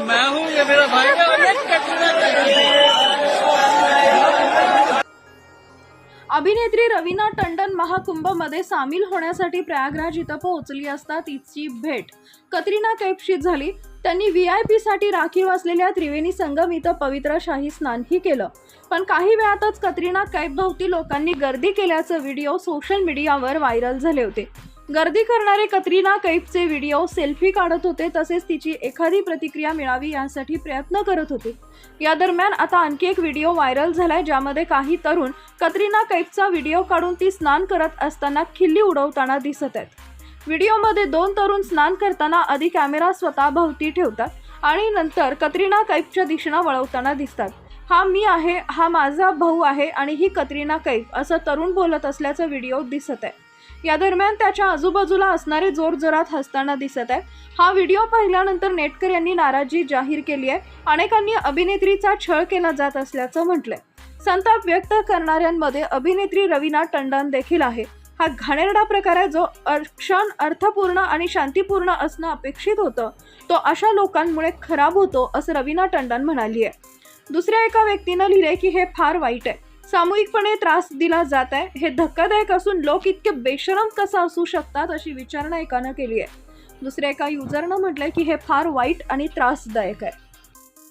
मैं हूँ ये मेरा भाई अभिनेत्री रवीना टंडन महाकुंभमध्ये सामील होण्यासाठी प्रयागराज इथं पोहोचली असता तिची भेट. कतरिना कैफशी झाली. त्यांनी व्ही आय पीसाठी राखीव असलेल्या त्रिवेणी संगम इथं पवित्र शाही स्नानही केलं. पण काही वेळातच कतरीना कैफभोवती लोकांनी गर्दी केल्याचं व्हिडिओ सोशल मीडियावर व्हायरल झाले होते. गर्दी करणारे कतरिना कैफचे व्हिडिओ सेल्फी काढत होते तसेच तिची एखादी प्रतिक्रिया मिळावी यासाठी प्रयत्न करत होते. या दरम्यान आता आणखी एक व्हिडिओ व्हायरल झालाय ज्यामध्ये काही तरुण कतरिना कैफचा व्हिडिओ काढून ती स्नान करत असताना खिल्ली उडवताना दिसत आहेत. व्हिडिओमध्ये दोन तरुण स्नान करताना आधी कॅमेरा स्वतः भोवती ठेवतात आणि नंतर कतरिना कैफच्या दिशेनं वळवताना दिसतात. हा मी आहे हा माझा भाऊ आहे आणि ही कतरिना कैफ असं तरुण बोलत असल्याचं व्हिडिओ दिसत आहे. या दरम्यान त्याच्या आजूबाजूला असणारे जोरजोरात हसताना दिसत आहे हा व्हिडिओ पाहिल्यानंतर नेटकर यांनी नाराजी जाहीर केली आहे. अनेकांनी अभिनेत्रीचा छळ केला जात असल्याचं म्हटलंय. संताप व्यक्त करणाऱ्यांमध्ये अभिनेत्री रवीना टंडन देखील आहे. हा घाणेरडा प्रकार आहे जो क्षण अर्थपूर्ण आणि शांतीपूर्ण असणं अपेक्षित होतं. तो अशा लोकांमुळे खराब होतो असं रवीना टंडन म्हणाली आहे दुसऱ्या एका व्यक्तीनं लिहिले की हे फार वाईट आहे. सामूहिकपणे त्रास दिला जात आहे. हे धक्कादायक असून लोक इतके बेशरम कसं असू शकतात अशी विचारणा एकानं केली आहे. दुसऱ्या एका युजरनं म्हटलंय की हे फार वाईट आणि त्रासदायक आहे.